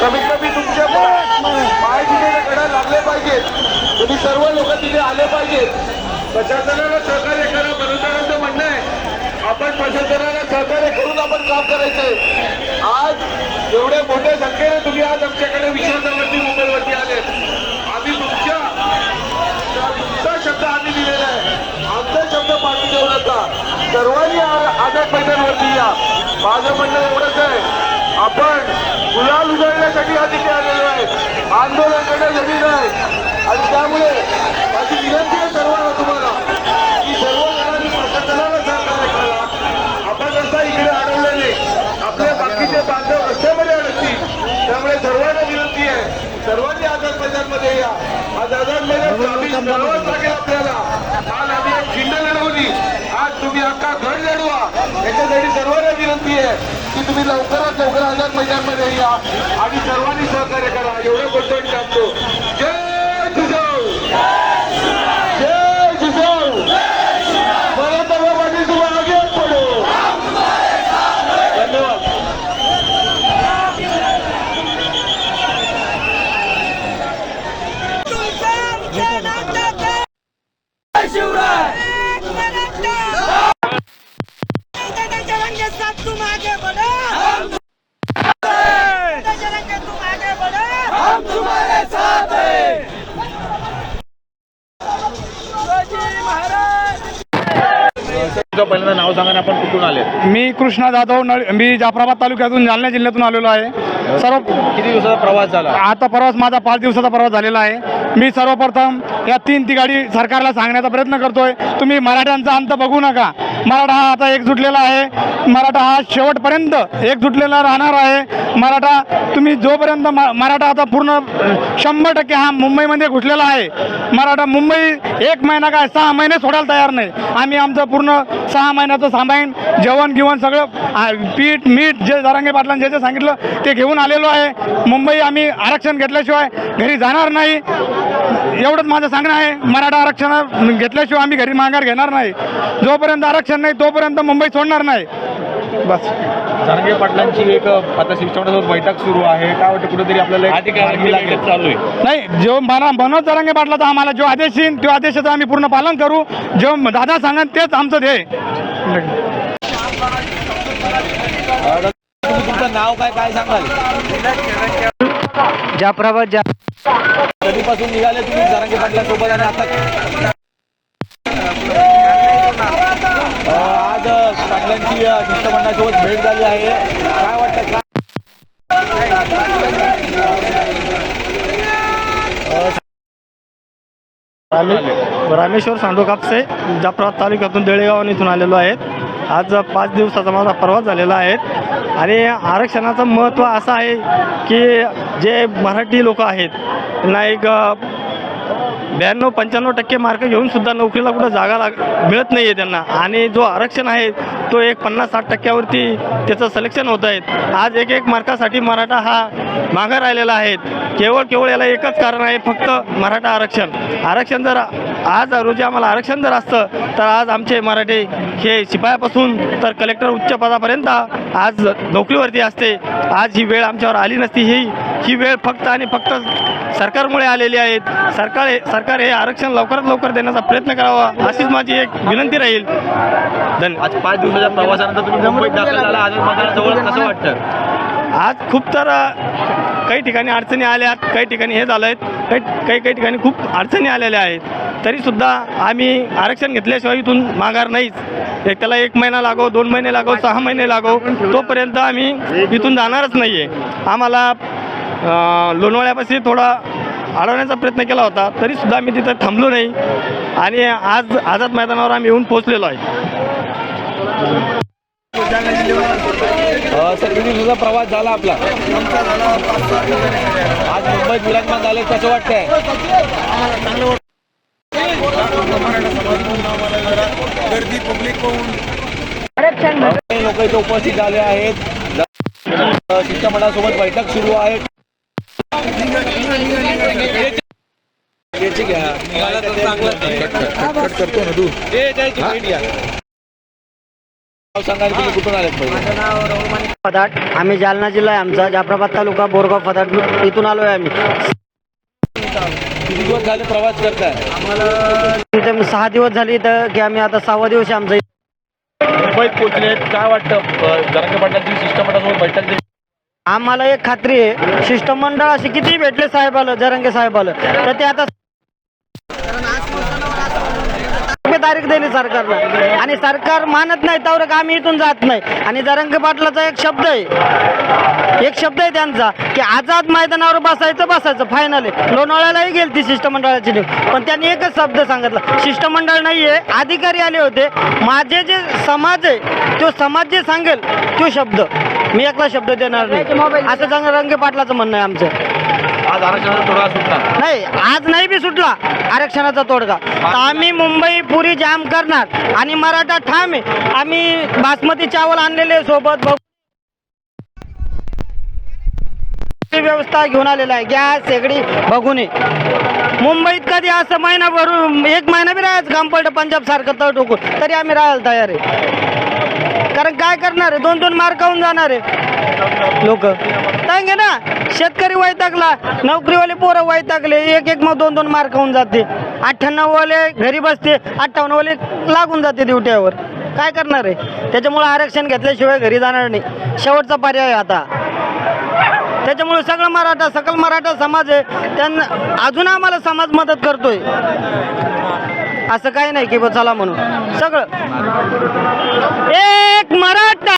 कमीत कमी तुमच्या पाय तिथे कडा लागले पाहिजेत. तुम्ही सर्व लोक तिथे आले पाहिजेत. प्रशासनाला सहकार्य करा. मनोजनाचं म्हणणं आहे. आपण प्रशासनाला सहकार्य करून आपण काम करायचंय आज एवढ्या मोठ्या संख्येने तुम्ही आज आमच्याकडे विश्वासावरती मोबाईलवरती आले आम्ही तुमच्या तुमचा शब्द आम्ही दिलेला आहे. आमचा शब्द पाठवून देऊ नका. सर्वांनी आ- आझाद मैदानवरती या. माझं म्हणणं एवढंच आहे. आपण गुलाल उजळण्यासाठी हा तिथे आलेलो आहे. आंदोलन करण्यासाठी नाही आणि त्यामुळे माझी विनंती आहे सर्वांना तुम्हाला की सर्व जणांनी प्रशासनाला सहकार्य करा आपण रस्ता इकडे अडवलेले आपल्या बाकीचे बांधव रस्त्यामध्ये अडकतील. त्यामुळे सर्वांना विनंती आहे. सर्वांनी आझाद मैदानमध्ये या आज आझाद मैदान आम्ही लढवाच लागेल आपल्याला काल आम्ही एक खिंड लढवली आज तुम्ही अख्खा गड लढवा याच्यासाठी सर्वांना विनंती आहे की तुम्ही लवकरात लवकर आझाद मैदानमध्ये या आणि सर्वांनी सहकार्य करा. एवढं बोलतो सांगतो तुमचं पहिल्यांदा नाव सांगा आपण कुठून आले? मी कृष्णा जाधव नळ मी जाफराबाद तालुक्यातून जालना जिल्ह्यातून आलेलो आहे. सर्व किती दिवसाचा प्रवास झाला? आता प्रवास माझा पाच दिवसाचा प्रवास झालेला आहे. मी सर्वप्रथम या तीन तिघाडी सरकारला सांगण्याचा प्रयत्न करतोय. तुम्ही मराठ्यांचा अंत बघू नका. मराठा हा आता एकजुटलेला आहे. मराठा हा शेवटपर्यंत एकजुटलेला राहणार आहे. मराठा तुम्ही जोपर्यंत मराठा आता पूर्ण शंभर टक्के हा मुंबईमध्ये घुसलेला आहे. मराठा मुंबई एक महिना काय सहा महिने सोडायला तयार नाही. आम्ही आमचं पूर्ण सहा महिन्याचं सांभाळून जेवण गिवण सगळं पीठ मीठ जे दारांगे पाटलांनी जे जे सांगितलं ते घेऊन आलेलो आहे. मुंबई आम्ही आरक्षण घेतल्याशिवाय घरी जाणार नाही. एवढंच माझं सांगणं आहे. मराठा आरक्षण घेतल्याशिवाय आम्ही घरी माघार घेणार नाही. जोपर्यंत आरक्षण नाही तोपर्यंत मुंबई सोडणार नाही. बस. जारंगे पाटलांची एक आता शिक्षणासोबत बैठक सुरू आहे. काय वाटतं कुठेतरी आपल्याला चालू आहे. नाही जो मला मनोज जरांगे पाटलाचा आम्हाला जो आदेश येईल त्या आदेशाचं आम्ही पूर्ण पालन करू. जो दादा सांगन तेच आमचं ध्येय. तुमचं नाव काय काय सांगाल? जाफराबाद जा कधीपासून निघाले तुम्ही जारंगे पाटलांसोबत आणि आता आज सगळ्यांची शिष्टमंडळासोबत भेट झाली आहे. काय वाटतं काय रामेश्वर सांडू कापसे जाफराबाद तालुक्यातून देळेगाव इथून आलेलो आहेत. आज पाच दिवसाचा माझा प्रवास झालेला आहे. आणि आरक्षणाचं महत्त्व असं आहे की जे मराठी लोक आहेत त्यांना एक ब्याण्णव पंच्याण्णव टक्के मार्क घेऊन सुद्धा नोकरीला कुठं जागा लाग मिळत नाही आहे त्यांना. आणि जो आरक्षण आहे तो एक पन्नास साठ टक्क्यावरती त्याचं सिलेक्शन होत आहेत आज एक एक मार्कासाठी मराठा हा मागं राहिलेला आहे. केवळ केवळ याला एकच कारण आहे फक्त मराठा आरक्षण. आरक्षण जर आज रोजी आम्हाला आरक्षण जर असतं तर आज आमचे मराठे हे शिपायापासून तर कलेक्टर उच्च पदापर्यंत आज नोकरीवरती असते. आज ही वेळ आमच्यावर आली नसती ही ही वेळ फक्त आणि फक्त सरकारमुळे आलेली आहेत सरकार हे सरकार हे आरक्षण लवकरात लवकर देण्याचा प्रयत्न करावा अशीच माझी एक विनंती राहील. धन्यवाद. आज पाच दिवसाच्या प्रवासानंतर तुम्ही मुंबईत दाखल झाला. आझाद मैदानाजवळ कसं वाटतं? आज खूप तर काही ठिकाणी अडचणी आल्या आहेत काही ठिकाणी हे झालं आहेत काही काही काही ठिकाणी खूप अडचणी आलेल्या आहेत. तरीसुद्धा आम्ही आरक्षण घेतल्याशिवाय इथून माघार नाहीच. एक त्याला एक महिना लागो दोन महिने लागो सहा महिने लागो तोपर्यंत आम्ही इथून जाणारच नाही आहे आम्हाला लोणावळ्यापाशी थोडा अडवण्याचा प्रयत्न केला होता तरीसुद्धा आम्ही तिथं थांबलो नाही. आणि आज आझाद मैदानावर आम्ही येऊन पोहोचलेलो आहे. सर किती दिवसाचा प्रवास झाला आपला? आज मुंबईत विराजमान झाले कसं वाटतंय? लोक इथे उपस्थित झाले आहेत. शिष्टमंडळासोबत बैठक सुरू आहे. कट करतो ना तू फदाट आम्ही जालना जिल्हा आहे आमचा जाफराबाद तालुका बोरगाव फदाट इथून आलो आहे आम्ही. किती दिवस झाले प्रवास करताय आम्हाला सहा दिवस झाले इथं की आम्ही आता सहावा दिवस आहे आमचा. मुंबईत पोहोचले काय वाटतं? जरांगे पाटलांची शिष्टमंडळासोबत बैठक आम्हाला एक खात्री आहे. शिष्टमंडळ असे किती भेटले साहेबाला जरंगे साहेबाला तर ते आता तारीख दिली सरकारला. आणि सरकार मानत नाही तर का आम्ही इथून जात नाही. आणि जरंगे पाटलाचा एक शब्द आहे. एक शब्द आहे त्यांचा की आझाद मैदानावर बसायचं बसायचं फायनल आहे लोणावळ्यालाही गेली ती शिष्टमंडळाची टीम पण त्यांनी एकच शब्द सांगितला. शिष्टमंडळ नाही आहे अधिकारी आले होते. माझे जे समाज आहे तो समाज जे सांगेल तो शब्द. मी एकला शब्द देणार नाही. असं जंग रंगे पाटलाचं म्हणणं आहे आमचं. आज आरक्षणाचा नाही आज नाही बी सुटला. आरक्षणाचा तोडगा. तर आम्ही मुंबई पुरी जाम करणार. आणि मराठा ठाम आहे. आम्ही बासमती चावल आणलेले सोबत. बघ. व्यवस्था घेऊन आलेला आहे. गॅस शेगडी बघून. मुंबईत कधी असं महिना भरून एक महिना बी राहायचं. पडलं पंजाब सारखं तळ टोकून. तरी आम्ही राहायला तयार आहे. कारण काय करणार आहे? दोन दोन मार्क होऊन जाणार आहे. लोक. सांगे ना शेतकरी वैतागला नोकरीवाले पोरं वैतागले एक एक मग दोन दोन मार्क होऊन जाते. अठ्ठ्याण्णव वाले घरी बसते अठ्ठावन्न वाले लागून जाते ड्युट्यावर काय करणार आहे? त्याच्यामुळं आरक्षण घेतल्याशिवाय घरी जाणार नाही. शेवटचा पर्याय आता. त्याच्यामुळे सगळं मराठा सकल मराठा समाज आहे. त्यांना अजून आम्हाला समाज मदत करतोय. असं काही नाही की चला म्हणून. सगळं. एक मराठा.